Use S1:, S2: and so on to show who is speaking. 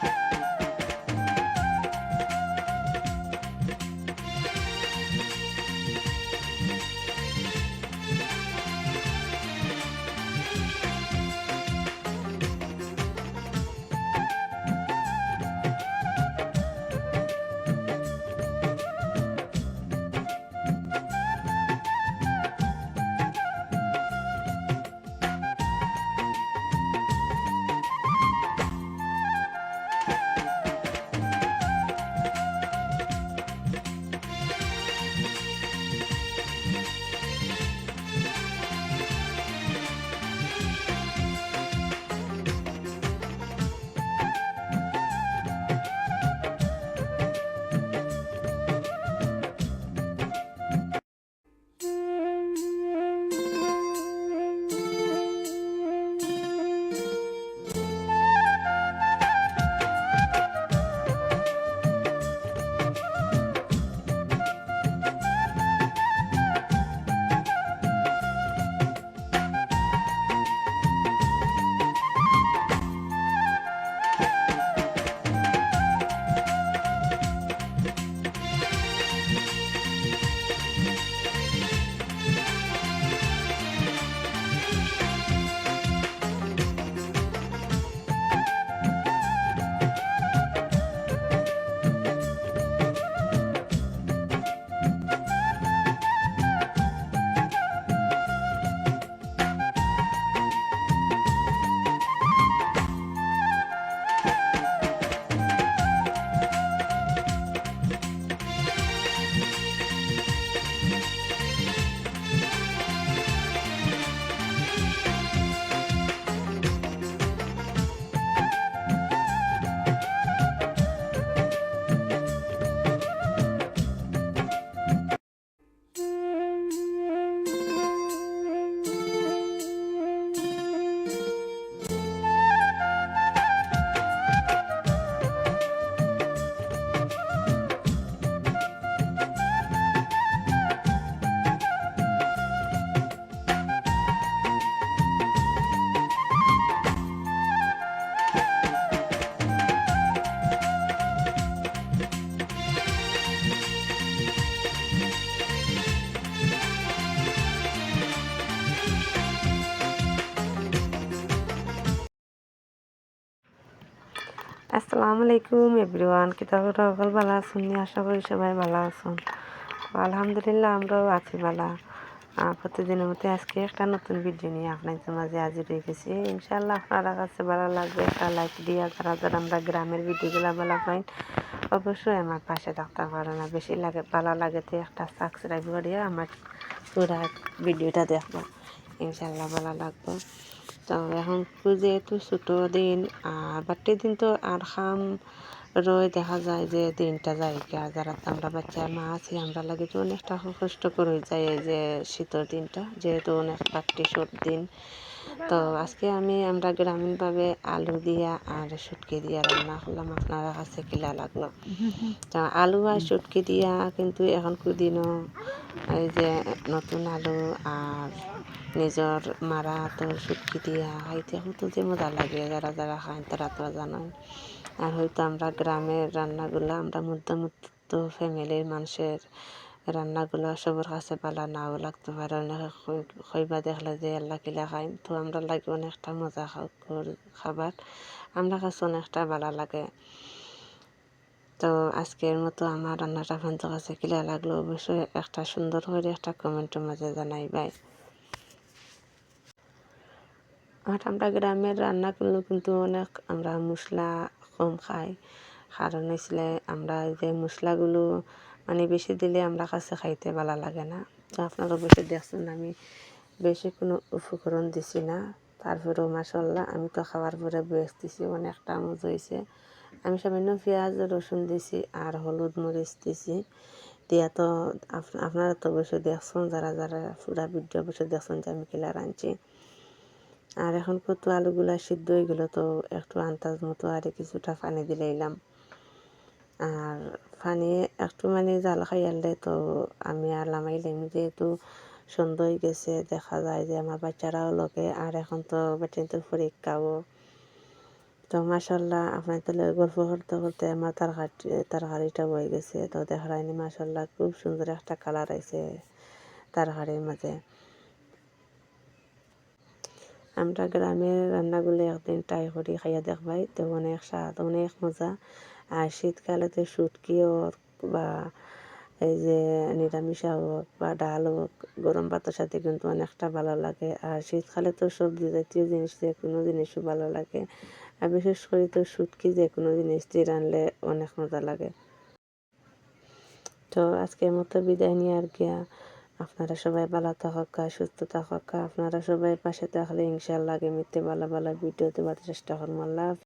S1: Thank you. আসসালামু আলাইকুম everyone কিতাব সকল ভালো আছেন? আশা করি সবাই ভালো আছেন। আলহামদুলিল্লাহ, আমরাও আছি ভালো। প্রতিদিনের মতো আজকে একটা নতুন ভিডিও নিয়ে আপনাদের মাঝে হাজির হয়ে গেছি। ইনশাল্লাহ আপনারা কাছে ভালো লাগবে একটা লাইক দিয়া, যারা যারা আমরা গ্রামের ভিডিওগুলো ভালো পাই, অবশ্যই আমার পাশে থাকতে পারে না বেশি লাগে, ভালো লাগে তো একটা সাবস্ক্রাইব করিয়া আমার পুরা ভিডিওটা দেখব ইনশাল্লাহ ভালো লাগবে। তো এখন যেহেতু ছোটো দিন আর বাড়তি দিন তো আর খাম রয়ে দেখা যায় যে দিনটা যায় গিয়া যারা আমরা বাচ্চা, মা আছি, আমরা লাগে তো অনেকটা কষ্ট করে যায় যে শীতের দিনটা, যেহেতু অনেক বাড়তি শীত দিন। তো আজকে আমি আমরা গ্রামীণভাবে আলু দিয়া আর শুটকি দিয়া রান্না করলাম। আপনারা কাছে কিলা লাগল? তো আলু আর শুটকি দিয়া কিন্তু এখন কুদিনও এই যে নতুন আলু আর নিজের মারা তো শুটকি দিয়া খাইতে কত যে মজা লাগে, যারা যারা খায় তারা তো জানেন আর হয়তো আমরা গ্রামের রান্নাগুলো আমরা মধ্যমত্ত ফ্যামিলির মানুষের রান্নাগুলো সবার কাছে ভালো নাও লাগতে পারে অনেকে খইবা দেখলে যে আল্লাহ কিলা খাই তো আমরা লাগে অনেকটা মজা খাবার আমরা কাছে অনেকটা ভালো লাগে তো আজকের মতো আমার রান্নাটা আপনাদের কাছে কিলা লাগল অবশ্যই। একটা সুন্দর করে একটা কমেন্টের মাঝে জানাই বাই আর আমরা গ্রামের রান্নাগুলো কিন্তু অনেক আমরা মশলা কম খাই। কারণ হয়েছিল আমরা যে মশলাগুলো মানে বেশি দিলে আমরা কাছে খাইতে ভালো লাগে না। তো আপনারা বেশি দেখছেন, আমি বেশি কোনো উপকরণ দিছি না। তারপরেও মাসাল্লাহ আমি তো খাওয়ার পরে বেশ দিছি অনেকটা মজা হয়েছে আমি সামান্য পেঁয়াজ, রসুন দিছি আর হলুদ মরিচ দিছি। দিয়া তো আপনারা তো অবশ্যই দেখছেন, যারা যারা পুরা ভিডিও অবশ্যই দেখছেন যে আমি কিলা রাঁধছি আর এখন কত আলুগুলা সিদ্ধ হয়ে গেলো, তো একটু আন্দাজ মতো আর কিছুটা পানি দিলাইলাম আর পানি একটু মানে জাল খাইয়ালে তো আমি আর লামাইলাম যেহেতু সন্ধ্যা হয়ে গেছে, দেখা যায় যে আমার বাচ্চারাও লোকে আর এখন তো বেটিন পরীক্ষাও। তো মাসাল্লাহ আপনার তাহলে গল্প করতে করতে আমার তরকারি তরকারিটা হয়ে গেছে। তো দেখা যায়নি মাসাল্লাহ খুব সুন্দর একটা কালার আইছে তরকারির মাঝে। আমরা গ্রামের রান্নাগুলো একদিন ট্রাই করি, খাইয়া দেখবাই তো অনেক স্বাদ, অনেক মজা। আর শীতকালে তো শুটকি হোক বা এই যে নিরামিষা হোক বা ডাল হোক, গরম ভাতের সাথে কিন্তু অনেকটা ভালো লাগে। আর শীতকালে তো সবজি জাতীয় জিনিস যে কোনো জিনিসও ভালো লাগে। আর বিশেষ করে তো শুটকি যে কোনো জিনিস দিয়ে রানলে অনেক মজা লাগে। তো আজকের মতো বিদায় নিয়ে আর কি। আপনারা সবাই ভালো থাকা সুস্থ থাকা আপনারা সবাই পাশে থাকলে ইনশাল্লাহ আগামীতে ভালো ভালো ভিডিও দেওয়ার চেষ্টা করব। আল্লাহ